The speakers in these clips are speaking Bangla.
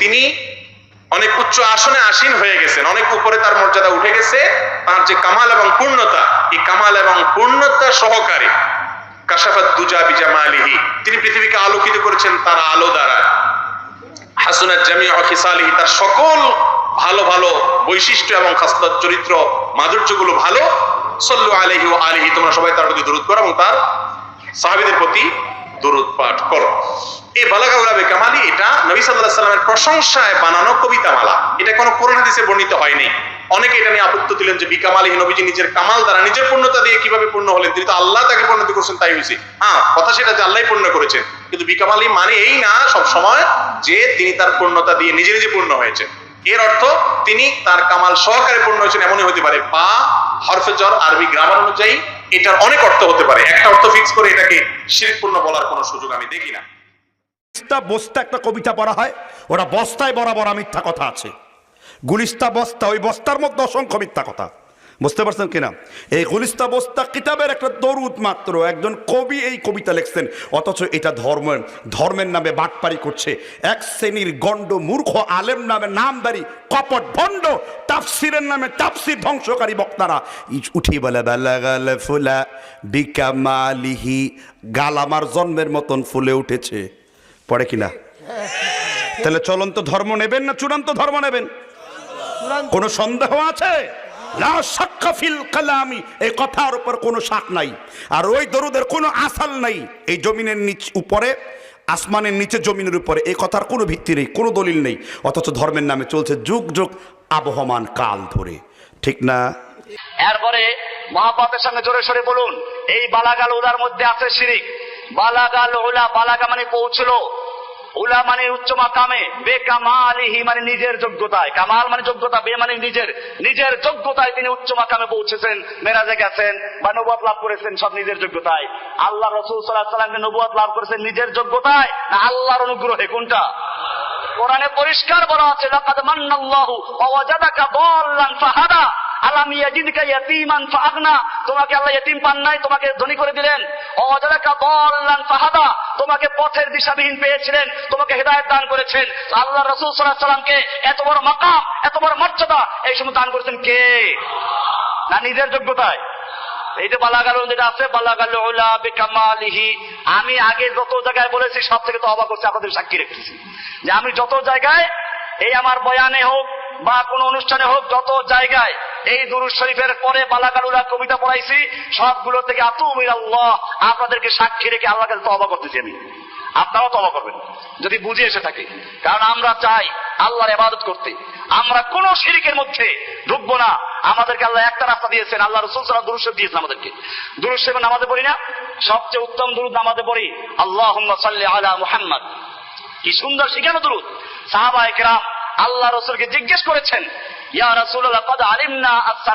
তিনি অনেক উচ্চ আসনে আসীন হয়ে গেছেন, অনেক উপরে তার মর্যাদা উঠে গেছে, তার যে কামাল এবং পূর্ণতা কামাল এবং পূর্ণতা সহকারে তিনি পৃথিবীকে আলোকিত করেছেন তার আলো দ্বারা। হাসুনাত জামিয়া তার সকল ভালো ভালো বৈশিষ্ট্য এবং খাসলত চরিত্র মাধুর্যগুলো ভালো। সল্লু আলিহি, তোমরা সবাই তার প্রতি করো এবং তার সাহাবীদের প্রতি দরুদ পাঠ করো। এই বালাগা উলাবে কামালি, এটা নবী আলাইহি সাল্লামের প্রশংসায় বানানো কবিতা মালা এটা কোনো কোরআন হাদিসে বর্ণিত হয়নি। অনেকে এটা নিয়ে আপত্তি দিলেন যে বিকামালি নবীজি নিজের কামাল দ্বারা নিজের পূর্ণতা দিয়ে কীভাবে পূর্ণ হলেন? তিনি তো আল্লাহ তাকে পূর্ণতি করছেন, তাই হয়েছে। হ্যাঁ কথা সেটা যে আল্লাহ পূর্ণ করেছেন। কিন্তু বিকামালি মানে এই না সব সময় যে তিনি তার পূর্ণতা দিয়ে নিজে নিজে পূর্ণ হয়েছেন। এর অর্থ তিনি তার কামাল সহকারে পূর্ণ হয়েছেন, এমনই হতে পারে। বা হরফে জ্বর, আরবি গ্রামার অনুযায়ী এটার অনেক অর্থ হতে পারে। একটা অর্থ ফিক্স করে এটাকে শিরিকপূর্ণ বলার কোনো সুযোগ আমি দেখি না। গুলিস্তা বস্তা একটা কবিতা পড়া হয়, ওরা বস্তায় বরাবর মিথ্যা কথা আছে। গুলিস্তা বস্তা, ওই বস্তার মধ্যে অসংখ্য মিথ্যা কথা। বুঝতে পারছেন কিনা? এই গুলিস্তা বস্তা কিতাবের একটা দরুদ মাত্র। একজন কবি এই কবিতা লিখছেন, অথচ এটা ধর্মের ধর্মের নামে বাটপারি করছে। এক শ্রেণির গণ্ড মূর্খ আলেম নামে নামদারি, কপট ভণ্ড, তাফসিরের নামে তাফসির ধ্বংসকারী বক্তারা। উঠি বলে ফুলা বিকামালিহি গাল আমার জন্মের মতন ফুলে উঠেছে। পড়ে কিনা তাহলে চলন্ত ধর্ম নেবেন না চূড়ান্ত ধর্ম নেবেন? কোনো সন্দেহ আছে? এই কথার উপর কোনো শাক নাই। আর ওই দরুদের কোনো আসাল নাই। এই জমিনের নিচ উপরে, আসমানের নিচে জমিনের উপরে। এই কথার কোনো ভিত্তি নেই, কোনো দলিল নেই। অথচ ধর্মের নামে চলছে যুগ যুগ আবহমান কাল ধরে। ঠিক না? এরপরে মহাপাতের সঙ্গে জোরে সরে বলুন, এই বালাগাল উলার মধ্যে আছে শিরিক। বালাগাল উলা, বালাগা মানে পৌঁছলো। উলা মানে উচ্চ মাকামে বে কামালিহি মানে নিজের যোগ্যতায়। কামাল মানে যোগ্যতা, বে মানে নিজের। নিজের যোগ্যতায় তিনি উচ্চ মাকামে পৌঁছেছেন, মেরাজে গেছেন বা নবুয়াত লাভ করেছেন, সব নিজের যোগ্যতায়। আল্লাহ রসুল সাল্লাহ সাল্লামকে নবুয়াত লাভ করেছেন নিজের যোগ্যতায় না আল্লাহর অনুগ্রহে? কোনটা? কোরআনে পরিষ্কার বলা আছে, লাকাদ মান্নাল্লাহু ওয়া ওয়াজাদাকা দাল্লান ফাহাদা আলাম ইয়াজিদকা ফাআগনা। তোমাকে আল্লাহ ইতিম পান নাই, তোমাকে ধনী করে দিলেন। ফাহাদা, তোমাকে পথের দিশাবিহীন পেয়েছিলেন, তোমাকে হেদায়েত দান করেছেন। আল্লাহ রসুল সাল্লামকে এত বড় মাকাম, এত বড় মর্যাদা, এই সময় দান করেছেন কে? না, নিজের যোগ্যতায়। এই যে বালাগাল যেটা আছে, বালাগাল বিকামালিহি, আমি আগে যত জায়গায় বলেছি, সব থেকে তো অবাক করছি, আপনাদের সাক্ষী রেখেছি। যে আমি যত জায়গায়, এই আমার বয়ানে হোক বা কোনো অনুষ্ঠানে হোক, যত জায়গায় এই দুরুজ শরীফের পরে বালাগালুরা কবিতা পড়াইছি, সবগুলো থেকে আতুমির আল্লাহ আপনাদেরকে সাক্ষী রেখে আল্লাহ কাছে তবা করতেছি আমি। আপনারাও তবা করবেন, যদি বুঝে এসে থাকে। কারণ আমরা চাই আল্লাহর ইবাদত করতে। আমরা কোন শিরিকের মধ্যে ঢুকবো না। আমাদেরকে আল্লাহ একটা রাস্তা দিয়েছেন, আল্লাহ রসুল সাল্লাহ দুরুদ দিয়েছেন আমাদেরকে। দুরুদ শরীফ নামাজে পড়ি না? সবচেয়ে উত্তম দুরুদ নামাজে পড়ি আল্লাহ সাল্লি আলা মুহাম্মদ। কি সুন্দর শিখানো দুরুদ। সাহাবা একরাম আল্লাহ রসুলকে জিজ্ঞেস করেছেন ইয়া রাসূলুল্লাহ, কদ আলিমনা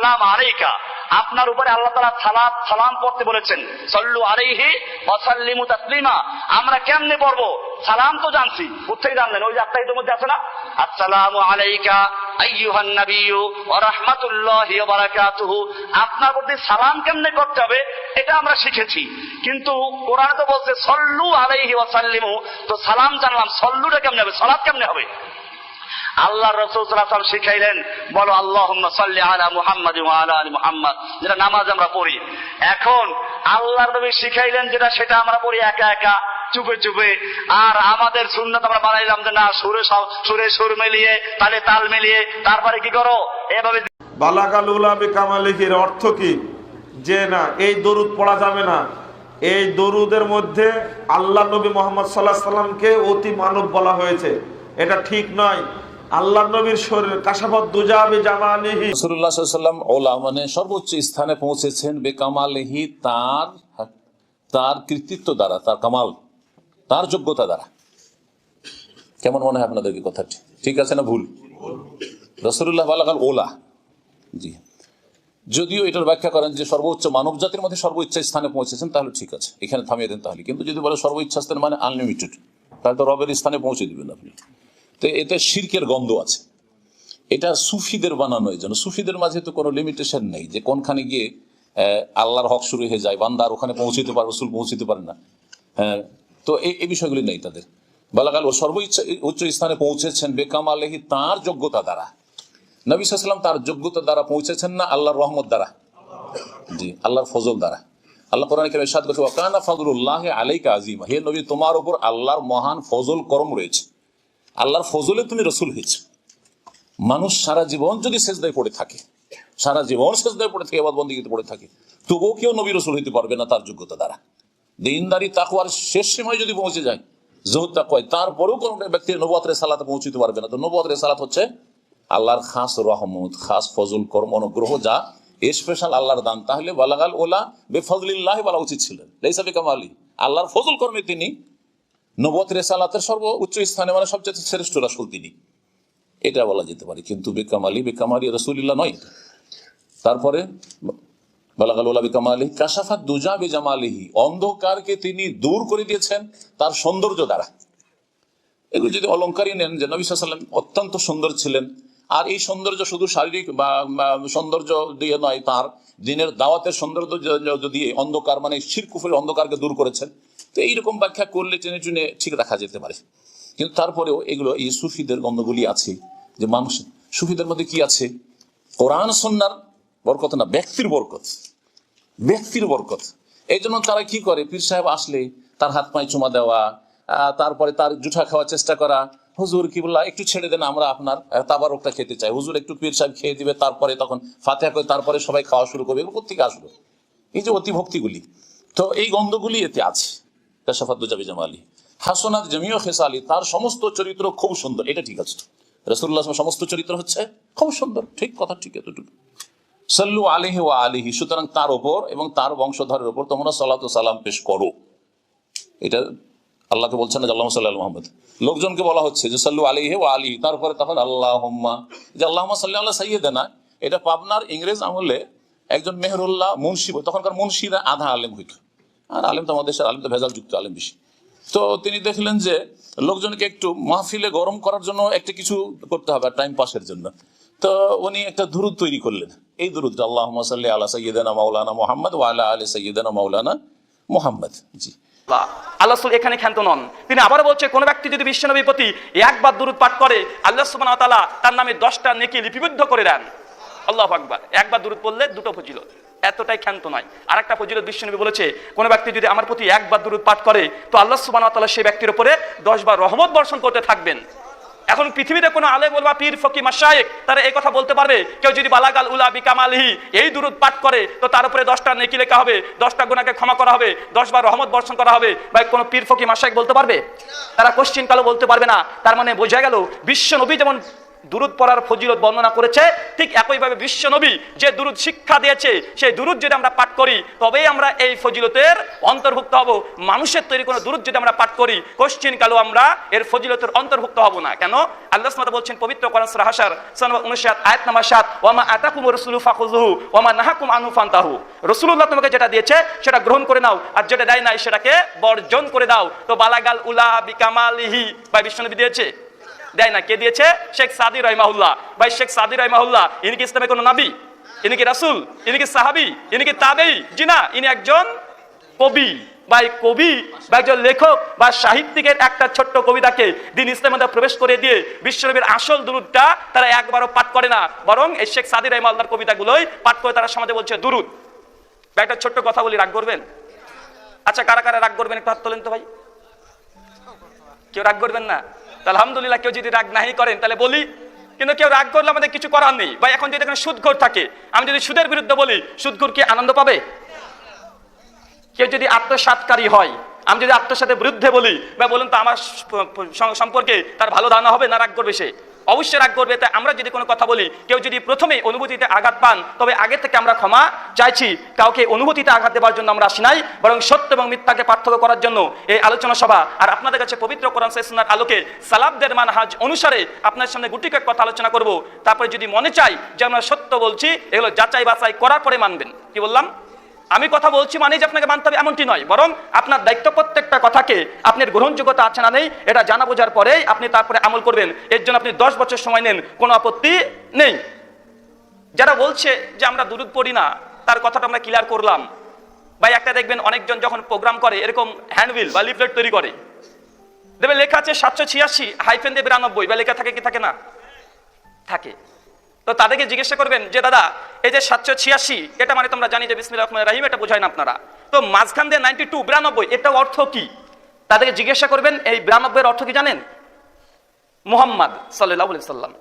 আলাইকা। আপনার উপরে আল্লাহ তাআলা সালাম সালাম পড়তে বলেছেন। সল্লু আলাইহি ওয়া সাল্লিমু তাসলিমা। আমরা কেমনে পড়ব? সালাম তো জানছি। কোথেকে জানলেন? ওই যে আত্মাহিতের মধ্যে আছে না? আসসালামু আলাইকা আইয়ুহান নাবিয়্যু ওয়া রাহমাতুল্লাহি ওয়া বারাকাতুহু। আপনার প্রতি সালাম কেমনে করতে হবে? এটা আমরা শিখেছি। কিন্তু কোরআনে তো বলছে, সল্লু আলাইহি ওয়া সাল্লিমু। তো সালাম জানলাম, সল্লুটা কেমনে হবে? সালাত কেমনে হবে? আল্লাহ রসুল শিখাইলেন, বলো আল্লাহ আলা মুহাম্মদ মুহাম্মদ যেটা নামাজ আমরা পড়ি। এখন আল্লাহর নবী শিখাইলেন যেটা, সেটা আমরা পড়ি একা একা, চুপে চুপে। আর আমাদের সুন্নত আমরা বানাইলাম যে, না, সুরে সুরে সুর মিলিয়ে, তালে তাল মিলিয়ে, তারপরে কি করো? এভাবে বালাগাল উলাবি অর্থ কি? যে না, এই দরুদ পড়া যাবে না। এই দরুদের মধ্যে আল্লাহ নবী মোহাম্মদ সাল্লাহ সাল্লামকে অতি মানব বলা হয়েছে। এটা ঠিক নয়। আল্লাহ নবীর শরীর কাশাফত দুজাবি জামালিহি রসুল্লাহ সাল্লাম ওলা মানে সর্বোচ্চ স্থানে পৌঁছেছেন বেকামালেহি তার তার কৃতিত্ব দ্বারা, তার কামাল, তার যোগ্যতা দ্বারা। কেমন মনে হয় আপনাদেরকে কথাটি? ঠিক আছে না ভুল? রসুল্লাহ বালাকাল ওলা। জি। যদিও এটার ব্যাখ্যা করেন যে সর্বোচ্চ মানব জাতির মধ্যে সর্বোচ্চ স্থানে পৌঁছেছেন, তাহলে ঠিক আছে। এখানে থামিয়ে দেন তাহলে। কিন্তু যদি বলে সর্বোচ্চ স্থান মানে আনলিমিটেড তাহলে তো রবের স্থানে পৌঁছে দিবেন আপনি। তো এতে শির্কের গন্ধ আছে। এটা সুফিদের বানানো এই জন্য। সুফিদের মাঝে তো কোনো লিমিটেশন নেই যে কোনখানে গিয়ে আল্লাহর হক শুরু হয়ে যায় বান্দার ওখানে পৌঁছতে পারে, রসুল পৌঁছতে পারে না। হ্যাঁ তো এই বিষয়গুলি নেই তাদের। বালাগাল ও সর্বোচ্চ, উচ্চ স্থানে পৌঁছেছেন বেকাম আলহি তাঁর যোগ্যতা দ্বারা। নবী সাল্লাম তার যোগ্যতা দ্বারা পৌঁছেছেন না আল্লাহর রহমত দ্বারা? জি, আল্লাহর ফজল দ্বারা। আল্লাহ কোরআন কেন ইরশাদ করছে ওয়াকানা ফাদলুল্লাহ আলাইকা আজিমা হে নবী, তোমার উপর আল্লাহর মহান ফজল করম রয়েছে। আল্লাহর ফজলে তুমি রসুল হয়েছে। মানুষ সারা জীবন যদি সেজদায় পড়ে থাকে, সারা জীবন সেজদায় পড়ে থাকে এবার বন্দিগিতে পড়ে থাকে, তবুও কেউ নবী রসুল হইতে পারবে না তার যোগ্যতা দ্বারা। দিনদারি তাকুয়ার শেষ সময় যদি পৌঁছে যায়, জোহর তাকুয়ায় তারপরেও কোনো ব্যক্তি নবাতের সালাতে পৌঁছতে পারবে না। তো নবাতের সালাত হচ্ছে আল্লাহর খাস রহমত, খাস ফজল, কর্ম, অনুগ্রহ যা স্পেশাল আল্লাহর দান। তাহলে বালাগাল ওলা বেফজলিল্লাহ বলা উচিত ছিলেন। লেসাবি কামালি আল্লাহর ফজল কর্মে তিনি নবত রেসালাতের সর্ব উচ্চ স্থানে মানে সবচেয়ে শ্রেষ্ঠ রাসুল তিনি। এটা বলা যেতে পারে। কিন্তু বেকামালি বেকামালি রসুলিল্লাহ নয়। তারপরে বালাগাল ওলা বেকামালি কাসাফাত দুজা বেজামালিহি অন্ধকারকে তিনি দূর করে দিয়েছেন তার সৌন্দর্য দ্বারা। এগুলো যদি অলঙ্কারই নেন যে নবী সাল্লাম অত্যন্ত সুন্দর ছিলেন, আর এই সৌন্দর্য শুধু শারীরিক বা সৌন্দর্য দিয়ে নয়, তার দিনের দাওয়াতের সৌন্দর্য দিয়ে অন্ধকার মানে শিরকুফের অন্ধকারকে দূর করেছেন তো এইরকম ব্যাখ্যা করলে টেনে টুনে ঠিক রাখা যেতে পারে। কিন্তু তারপরেও এগুলো এই সুফিদের গন্ধগুলি আছে যে মানুষ, সুফিদের মধ্যে কি আছে? কোরআন সন্ন্যার বরকত না, ব্যক্তির বরকত। ব্যক্তির বরকত। এই জন্য তারা কি করে? পীর সাহেব আসলে তার হাত পায়ে চুমা দেওয়া তারপরে তার জুঠা খাওয়ার চেষ্টা করা, হুজুর কি বললা একটু ছেড়ে দেন, আমরা আপনার তাবারকটা খেতে চাই। হুজুর একটু পীর সাহেব খেয়ে দিবে, তারপরে তখন ফাতেহা করে তারপরে সবাই খাওয়া শুরু করবে, এগুলো কোথেকে আসলো? এই যে অতিভক্তিগুলি। তো এই গন্ধগুলি এতে আছে। কাশাফাদ্দুজাবি জামালি। হাসনাত জমিও খেসালি, তার সমস্ত চরিত্র খুব সুন্দর। এটা ঠিক আছে রসুল্লাহ সমস্ত চরিত্র হচ্ছে খুব সুন্দর, ঠিক কথা, ঠিক এতটুকু। সাল্লু আলিহি আলিহি, সুতরাং তার ওপর এবং তার বংশধরের ওপর তোমরা সালাত সালাম পেশ করো। এটা আল্লাহকে বলছেন না আল্লাহ সাল্লাহ মোহাম্মদ। লোকজনকে বলা হচ্ছে যে সাল্লু আলিহি ওয়া আলিহি তারপরে তখন আল্লাহ যে আল্লাহ সাল্লাহ আল্লাহ সাইয়েদেনা এটা পাবনার ইংরেজ আমলে একজন মেহরুল্লাহ মুন্সি তখনকার মুন্সিরা আধা আলেম হইত। আর আলেম তো আমাদের দেশের আলেম তো ভেজাল যুক্ত আলেম বেশি। তো তিনি দেখলেন যে লোকজনকে একটু মাহফিলে গরম করার জন্য একটা কিছু করতে হবে টাইম পাসের জন্য। তো উনি একটা দুরুদ তৈরি করলেন। এই দুরুদ আল্লাহ সাল্লি আলা সৈয়দানা মাওলানা মোহাম্মদ ওয়ালা আলী সৈয়দানা মাওলানা মোহাম্মদ। জি। আল্লাহ আল্লাহ এখানে ক্ষান্ত নন। তিনি আবারও বলছে, কোন ব্যক্তি যদি বিশ্বনবীর প্রতি একবার দুরুদ পাঠ করে, আল্লাহ সুবহানাহু তার নামে দশটা নেকি লিপিবদ্ধ করে দেন। আল্লাহ আকবার। একবার দুরুদ পড়লে দুটো ফজিলত। এতটাই ক্ষান্ত নয়। আর একটা ফজিলত বিশ্বনবী বলেছে, কোন ব্যক্তি যদি আমার প্রতি একবার দুরুদ পাঠ করে, তো আল্লাহ ওয়া তাআলা সেই ব্যক্তির উপরে দশবার রহমত বর্ষণ করতে থাকবেন। এখন পৃথিবীতে কোনো আলেম বলবা পীর ফকি মাসায়েক তারা এই কথা বলতে পারবে, কেউ যদি বালাগাল উলা বিকামালহি, এই দুরুদ পাঠ করে, তো তার উপরে দশটা নেকি লেখা হবে, দশটা গুণাকে ক্ষমা করা হবে, দশবার রহমত বর্ষণ করা হবে বা কোনো পীর ফকি মাসায়েক বলতে পারবে? তারা কোশ্চিন কালো বলতে পারবে না। তার মানে বোঝা গেল, বিশ্ব নবী যেমন দুরুদ পড়ার ফজিলত বর্ণনা করেছে, ঠিক একইভাবে বিশ্ব নবী যে দুরুদ শিক্ষা দিয়েছে, সেই দুরুদ যদি আমরা পাঠ করি, তবেই আমরা এই ফজিলতের অন্তর্ভুক্ত হব। মানুষের তৈরি কোনো দুরুদ যদি আমরা পাঠ করি, কোশ্চিন কালো আমরা এর ফজিলতের অন্তর্ভুক্ত হব না। কেন? আল্লাহ সুবহানাহু বলছেন, পবিত্র কোরআন সূরা হাশর, সূরা 59 আয়াত নাম্বার 7 ওয়ামা আতাকুম রাসূলু ফাখুযুহু ওয়ামা নাহাকুম আনহু ফান্তাহু। রাসূলুল্লাহ তোমাকে যেটা দিয়েছে, সেটা গ্রহণ করে নাও, আর যেটা দেয় নাই, সেটাকে বর্জন করে দাও। তো বালাগাল উলা বিকামালিহি বা বিশ্বনবী দিয়েছে? দেয় না। কে দিয়েছে? শেখ সাদি রহমাহুল্লাহ। ভাই, শেখ সাদি রহমাহুল্লাহ, ইনি কি ইসলামের কোনো নাবি? ইনি কি রাসূল? ইনি কি সাহাবি? ইনি কি তাবেই জি না, ইনি একজন কবি। বা কবি বা একজন লেখক বা সাহিত্যিকের একটা ছোট্ট কবিতাকে দিন ইসলামের মধ্যে প্রবেশ করে দিয়ে বিশ্বনবীর আসল দুরুদটা তারা একবারও পাঠ করে না। বরং এই শেখ সাদি রহমাল্লার কবিতাগুলোই পাঠ করে তারা সমাজে বলছে, দুরুদ। বা একটা ছোট্ট কথা বলি, রাগ করবেন? আচ্ছা কারা কারা রাগ করবেন একটু হাত তোলেন তো ভাই। কেউ রাগ করবেন না? আলহামদুলিল্লাহ কেউ যদি রাগ নাহি করেন, তাহলে বলি, কিন্তু কেউ রাগ করলে আমাদের কিছু করার নেই। বা এখন যদি এখানে সুদঘর থাকে, আমি যদি সুদের বিরুদ্ধে বলি সুদঘর কি আনন্দ পাবে? কেউ যদি আত্মসাৎকারী হয়, আমি যদি আত্মসাতের বিরুদ্ধে বলি বা বলুন তো আমার সম্পর্কে তার ভালো ধারণা হবে না রাগ করবে সে? অবশ্যই রাগ করবে। তাই আমরা যদি কোনো কথা বলি, কেউ যদি প্রথমে অনুভূতিতে আঘাত পান, তবে আগে থেকে আমরা ক্ষমা চাইছি। কাউকে অনুভূতিতে আঘাত দেওয়ার জন্য আমরা আসি নাই, বরং সত্য এবং মিথ্যাকে পার্থক্য করার জন্য এই আলোচনা সভা আর আপনাদের কাছে পবিত্র কোরআন সেসনার আলোকে সালাবদের মানহাজ অনুসারে আপনার সামনে গুটি কয়েক কথা আলোচনা করব। তারপরে যদি মনে চাই যে আমরা সত্য বলছি, এগুলো যাচাই বাছাই করার পরে মানবেন। কি বললাম? আমি কথা বলছি মানে যে আপনাকে মানতে হবে এমনটি নয়, বরং আপনার দায়িত্ব প্রত্যেকটা কথাকে আপনার গ্রহণযোগ্যতা আছে না নেই, এটা জানা বোঝার পরেই আপনি তারপরে আমল করবেন। এর জন্য আপনি দশ বছর সময় নেন, কোনো আপত্তি নেই। যারা বলছে যে আমরা দুরুদ পড়ি না, তার কথাটা আমরা ক্লিয়ার করলাম। ভাই, একটা দেখবেন অনেকজন যখন প্রোগ্রাম করে, এরকম হ্যান্ডবিল বা লিফলেট তৈরি করে। দেখবে লেখা আছে সাতশো ছিয়াশি হাইফেন দিয়ে বিরানব্বই বা লেখা থাকে কি থাকে না? থাকে। তো তাদেরকে জিজ্ঞাসা করবেন যে, দাদা, এই যে সাতশো ছিয়াশি, এটা মানে তোমরা জানি যে বিসমিল্লা রহমান রাহিম, এটা বোঝায় না আপনারা। তো মাঝখান দিয়ে নাইনটি টু, বিরানব্বই, এটা অর্থ কি? তাদেরকে জিজ্ঞাসা করবেন, এই বিরানব্বইয়ের অর্থ কি জানেন? মোহাম্মদ সাল্লাহ সাল্লাম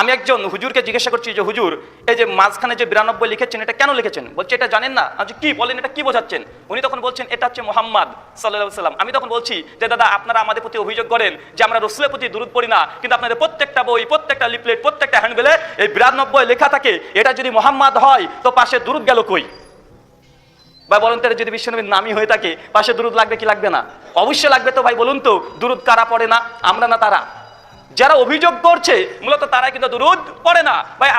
আমি একজন হুজুরকে জিজ্ঞাসা করছি, যে হুজুর, এই যে মাঝখানে যে বিরানব্বই লিখেছেন, এটা কেন লিখেছেন? বলছে, এটা জানেন না। আমি কি বলেন, এটা কি বোঝাচ্ছেন? উনি তখন বলছেন, এটা হচ্ছে মোহাম্মদ সাল্লাহ সাল্লাম আমি তখন বলছি, যে দাদা, আপনারা আমাদের প্রতি অভিযোগ করেন যে আমরা রসুলের প্রতি দূরত পড়ি না, কিন্তু আপনাদের প্রত্যেকটা বই, প্রত্যেকটা লিপলেট প্রত্যেকটা হ্যান্ডবেলে এই বিরানব্বই লেখা থাকে। এটা যদি মোহাম্মদ হয়, তো পাশে দূরত গেল কই? বা বলুন তো যদি বিশ্বনবীর নামই হয়ে থাকে, পাশে দূরত লাগবে কি লাগবে না? অবশ্যই লাগবে তো ভাই, বলুন তো দূরত কারা পড়ে না? আমরা না তারা? যারা অভিযোগ করছে মূলত তারা কিন্তু দুরুদ পড়ে না। ভাই